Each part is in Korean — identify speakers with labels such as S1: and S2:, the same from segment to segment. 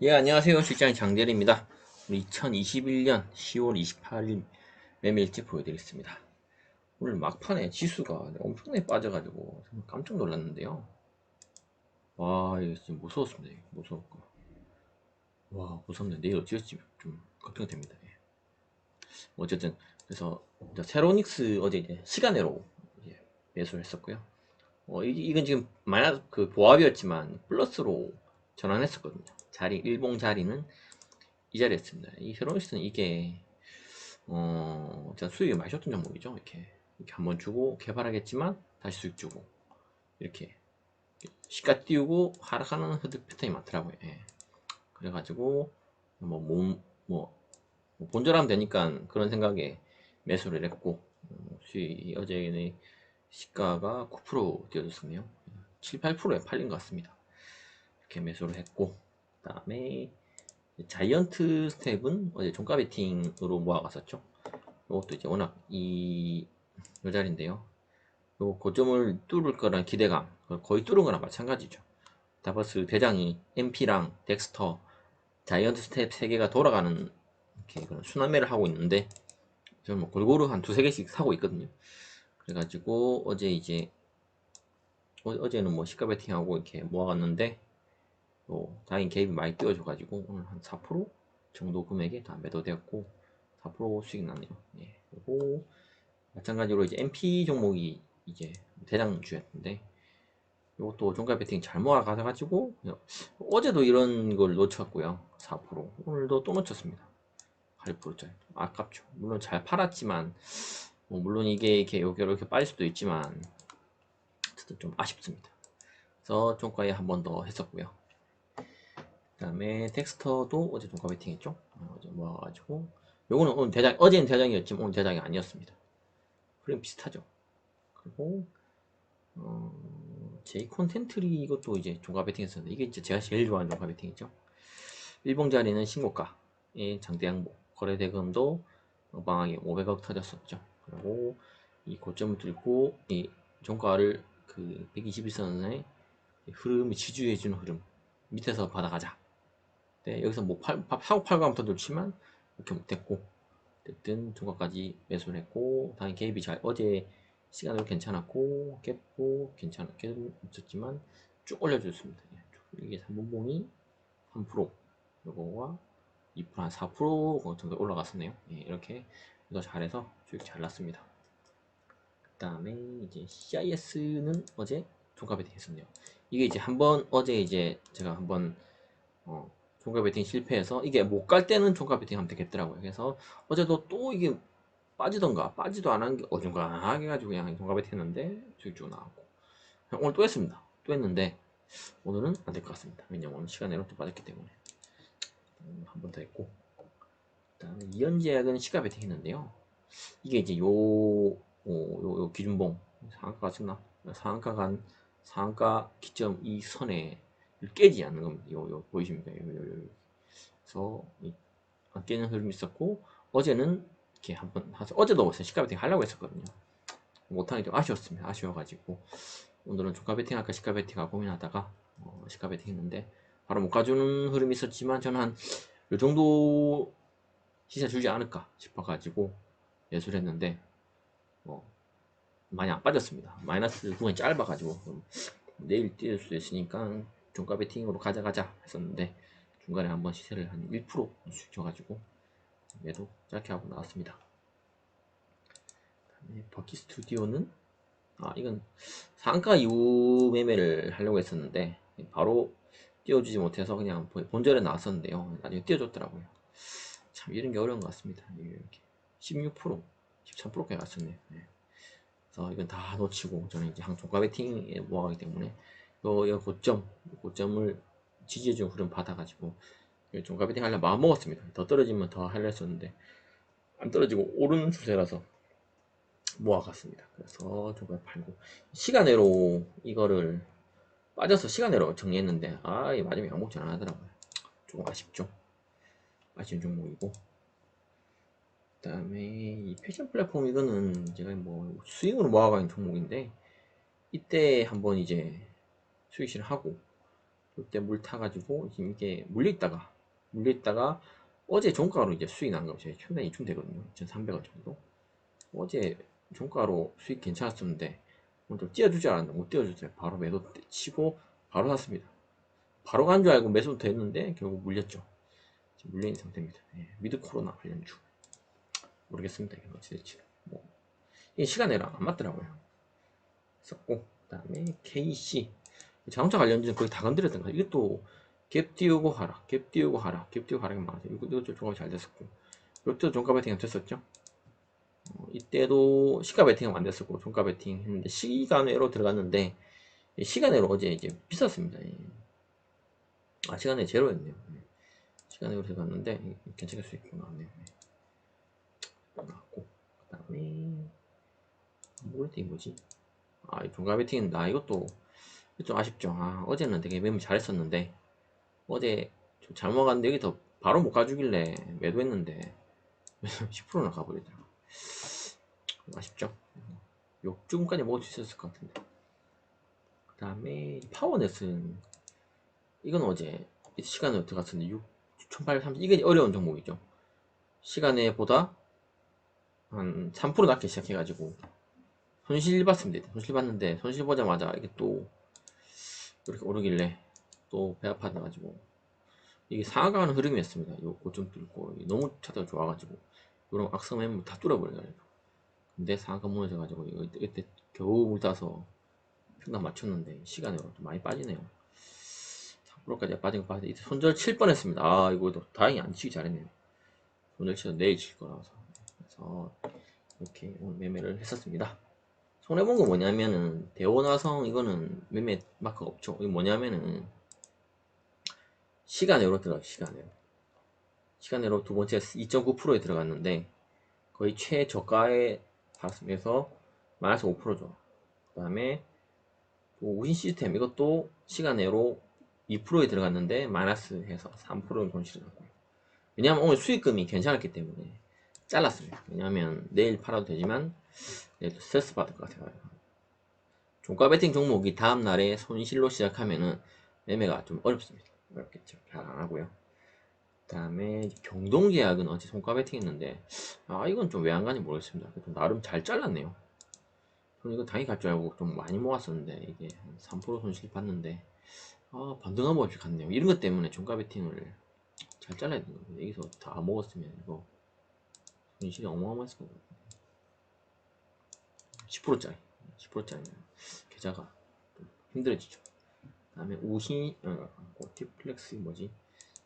S1: 예, 안녕하세요. 실장 장대리입니다. 2021년 10월 28일 매매일지 보여드리겠습니다. 오늘 막판에 지수가 엄청나게 빠져가지고 깜짝 놀랐는데요. 와, 이거 진짜 무서웠습니다. 무서웠고. 와, 무섭네. 내일 어찌할지 좀 걱정이 됩니다. 예. 어쨌든, 그래서 세로닉스 어제 이제 시간으로 매수를 했었고요. 어, 이, 이건 지금 마이너스 그 보합이었지만 플러스로 전환했었거든요. 자리 일봉 자리는 이 자리였습니다. 이 세로닉스는 이게 어 제가 수익이 줬던 종목이죠. 이렇게 이렇게 한번 주고 개발하겠지만 다시 수익 주고 이렇게 시가 띄우고 하락하는 흐드 패턴이 많더라고요. 예. 그래가지고 뭐 몸 뭐, 뭐 본절하면 되니까 그런 생각에 매수를 했고 어, 수익 어제는 시가가 9% 뛰어졌었네요. 7, 8%에 팔린 것 같습니다. 이렇게 매수를 했고 그 다음에 자이언트 스텝은 어제 종가 베팅으로 모아갔었죠. 이것도 이제 워낙 이, 요 자리인데요. 요 고점을 뚫을 거란 기대감 거의 뚫은 거랑 마찬가지죠. 다버스 대장이 MP랑 덱스터 자이언트 스텝 3개가 돌아가는 이렇게 그런 순환매를 하고 있는데 저는 뭐 골고루 한 두세 개씩 사고 있거든요. 그래가지고 어제 이제 어, 제는뭐 시가 베팅하고 이렇게 모아갔는데 어, 다행히 개입이 많이 띄워줘가지고 오늘 한 4% 정도 금액에 다 매도되었고 4% 수익 나네요. 예. 그리고 마찬가지로 이제 MP 종목이 이제 대장주였는데 이것도 종가 베팅 잘 모아가가지고 어제도 이런 걸 놓쳤고요. 4% 오늘도 또 놓쳤습니다. 8%짜리 아깝죠. 물론 잘 팔았지만 뭐 물론 이게 이렇게 이렇게, 이렇게 빠질 수도 있지만 좀 아쉽습니다. 그래서 종가에 한 번 더 했었고요. 그 다음에 텍스터도 어제 종가 베팅 했죠. 어, 어제 모아가지고 요거는 오늘 대장 어제는 대장이었지만 오늘 대장이 아니었습니다. 그럼 비슷하죠. 그리고 어, 제 콘텐트리 이것도 이제 종가 베팅 했었는데 이게 이제 제가 제일 좋아하는 종가 베팅이죠. 일봉 자리는 신고가의 장대양보 거래 대금도 어방하게 500억 터졌었죠. 그리고 이 고점을 뚫고 이 종가를 그 121선의 흐름이 지주해주는 흐름 밑에서 받아가자. 네, 여기서 뭐 팔, 사고 팔고 하면 더 좋지만 이렇게 못했고 어쨌든 종가까지 매수를 했고 당연히 개입이 잘 어제 시간으로 괜찮았고 깼고 괜찮았게 있었지만 쭉 올려줬습니다. 예, 이게 3분봉이 3% 요거와 2%한 4% 정도 올라갔었네요. 예, 이렇게 이거 잘해서 수익 잘 났습니다. 그 다음에 이제 CIS는 어제 베팅 했었네요. 이게 이제 한번 어제 이제 제가 한번 어, 종가 베팅 실패해서 이게 못 갈 때는 종가 베팅 하면 되겠더라고요. 그래서 어제도 또 이게 빠지던가 빠지도 안 한 게 어중간하게 가지고 그냥 종가 베팅 했는데 주고 나왔고 오늘 또 했습니다. 또 했는데 오늘은 안 될 것 같습니다. 왜냐면 오늘 시간 내로 또 빠졌기 때문에 음, 한번 더 했고 그다음에 이연제약은 시가 베팅 했는데요. 이게 이제 요, 요, 요, 요 기준봉 상한가 같나 상한가 간 상가 기점 이 선에 깨지 않는 겁니다. 요, 요 보이십니까? 요, 요, 요. 그래서 안 깨는 흐름이 있었고 어제는 이렇게 한번 어제도 시가 베팅 하려고 했었거든요. 못하니 좀 아쉬웠습니다. 아쉬워가지고 오늘은 조가 베팅 할까 시가 베팅할까 고민하다가 어, 시가 베팅 했는데 바로 못 가주는 흐름이 있었지만 저는 한 요 정도 시세 주지 않을까 싶어가지고 예술를 했는데 뭐 많이 안 빠졌습니다. 마이너스 구간이 짧아가지고 내일 뛸수 있으니까 종가 베팅으로 가져가자 했었는데 중간에 한번 시세를 한1% 줘가지고 매도 짧게 하고 나왔습니다. 버키 스튜디오는 아 이건 상가 이후 매매를 하려고 했었는데 바로 띄워주지 못해서 그냥 본절에 나왔었는데요. 나중에 띄워줬더라고요. 참 이런 게 어려운 것 같습니다. 이렇게 16% 13%까지 갔었네요. 네. 그래서 이건 다 놓치고 저는 이제 항종가 베팅에 모아가기 때문에 요, 요 고점 고점을 지지해주는 흐름 받아가지고 종가 베팅 하려 마음 먹었습니다. 더 떨어지면 더 하려 했었는데 안 떨어지고 오른 추세라서 모아갔습니다. 그래서 종가 팔고 시간외로 이거를 빠져서 시간외로 정리했는데 아이 맞으면 양복지 안 하더라고요. 조금 아쉽죠. 아쉬운 종목이고 그 다음에 이 패션 플랫폼 이거는 제가 뭐 수익으로 모아가는 종목인데 이때 한번 이제 수익 실하고 이때 물 타가지고 지금 이게 물려있다가 물려있다가 어제 종가로 이제 수익 난 거죠. 최근에 이쯤 되거든요. 2,300원 정도. 어제 종가로 수익 괜찮았었는데 오늘 좀 띄워줄 줄 알았는데 못 띄워줬어요. 바로 매도 치고 바로 샀습니다. 바로 간 줄 알고 매수부터 했는데 결국 물렸죠. 물려있는 상태입니다. 예, 미드 코로나 관련주 모르겠습니다. 이게 어찌 될지. 뭐 이게 시간에랑 안 맞더라고요. 썼고 그다음에 KC 자동차 관련주는 거의 다 건드렸던 거예요. 이것도 갭 띄우고 하라, 갭 띄우고 하라, 갭 띄우고 게 많아요. 이것도 종합이 잘 됐었고 이것도 종가 베팅이 됐었죠. 어, 이때도 시가 베팅은 안 됐었고 종가 베팅 했는데 시간외로 들어갔는데 이 시간외로 어제 이제 비쌌습니다. 예. 아 시간에 제로였네요. 예. 시간외로 들어갔는데 예, 괜찮을 수 있고 나왔네요. 예. 나왔고 그 다음에 뭐랬더니 뭐지? 아, 이 종가 베팅은 나 이것도 좀 아쉽죠. 아, 어제는 되게 매매 잘했었는데 어제 좀 잘못 갔는데 여기 더 바로 못 가주길래 매도했는데 10%나 가버리더라고. 아쉽죠. 요쯤까지 먹을 수 있었을 것 같은데. 그 다음에 파워넷은 이건 어제 시간에 들어갔었는데 6,830 이게 어려운 종목이죠. 시간에 보다 한 3% 낮게 시작해가지고 손실 봤습니다. 손실 봤는데 손실 보자마자 이게 또 이렇게 오르길래 또 배 아파져가지고 이게 상하가는 흐름이었습니다. 요 고점 뚫고 너무 차트가 좋아가지고 이런 악성 매물 다 뚫어버려가지고 근데 상하가 무너져가지고 이거 이때, 이때 겨우 물 따서 평단 맞췄는데 시간으로 좀 많이 빠지네요. 3%까지 빠진 거 봐서 이때 손절 칠 뻔했습니다. 아 이거도 다행히 안 치기 잘했네요. 손절 치서 내일 칠 거라서 그래서 이렇게 오늘 매매를 했었습니다. 손해본 거 뭐냐면은 대원화성 이거는 매매 마크가 없죠. 이게 뭐냐면은 시간으로 들어가 시간으로 시간으로 두 번째 2.9%에 들어갔는데 거의 최저가에 봤으면서 마이너스 5%죠. 그 다음에 우신 시스템 이것도 시간으로 2%에 들어갔는데 마이너스 해서 3%는 손실을 났고요. 왜냐하면 오늘 수익금이 괜찮았기 때문에 잘랐습니다. 왜냐하면 내일 팔아도 되지만 내일도 스트레스 받을 것 같아요. 종가 베팅 종목이 다음 날에 손실로 시작하면은 매매가 좀 어렵습니다. 어렵겠죠. 잘 안 하고요. 그 다음에 경동제약은 어제 종가 베팅 했는데 아 이건 좀 왜 안 가는지 모르겠습니다. 나름 잘 잘랐네요. 저는 이거 당연히 갈 줄 알고 좀 많이 모았었는데 이게 한 3% 손실 봤는데 아 반등한 없이 갔네요. 이런 것 때문에 종가 베팅을 잘 잘라야 되는 거예요. 여기서 다 먹었으면 이거 손실이 어마어마했을 거거든요. 10%짜리 10%짜리 계좌가 좀 힘들어지죠. 그 다음에 우신 어, 고티플렉스 뭐지?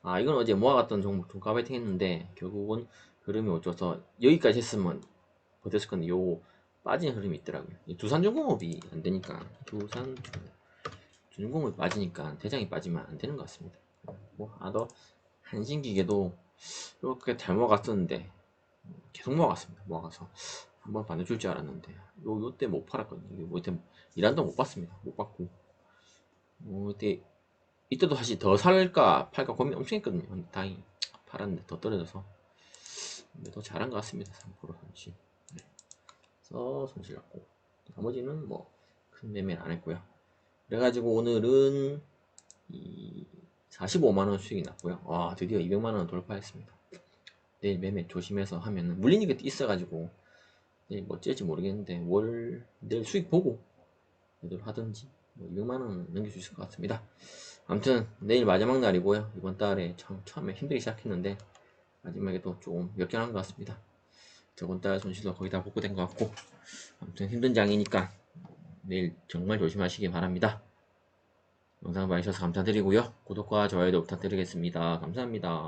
S1: 아 이건 어제 모아갔던 종목 종가 베팅 했는데 결국은 흐름이 어쩌서 여기까지 했으면 버텼을 건데 요 빠진 흐름이 있더라고요. 이 두산중공업이 안 되니까 두산 중공업이 빠지니까 대장이 빠지면 안 되는 것 같습니다. 뭐 아더 한신기계도 이렇게 잘 모아갔었는데 계속 모아갔습니다. 모아가서 한번 반대줄 줄 알았는데 요 요때 못 팔았거든요. 뭐 이때 이란도 못 봤습니다. 못 봤고 어, 이때 이때도 사실 더 살까 팔까 고민 엄청 했거든요. 다행히 팔았는데 더 떨어져서 근데 더 잘한 것 같습니다. 3% 손실. 네. 그래서 손실 났고 나머지는 뭐 큰 매매는 안 했고요. 그래가지고 오늘은 이 45만원 수익이 났고요. 와 드디어 200만원 돌파했습니다. 내일 매매 조심해서 하면은 물리는 게 있어가지고 내일 뭐 어쩔지 모르겠는데 월 내일 수익 보고 제대로 하든지 뭐 200만원 넘길 수 있을 것 같습니다. 아무튼 내일 마지막 날이고요. 이번 달에 참 처음에 힘들게 시작했는데 마지막에도 조금 역전한 것 같습니다. 저번 달 손실도 거의 다 복구된 것 같고 아무튼 힘든 장이니까 내일 정말 조심하시기 바랍니다. 영상 봐주셔서 감사드리고요. 구독과 좋아요도 부탁드리겠습니다. 감사합니다.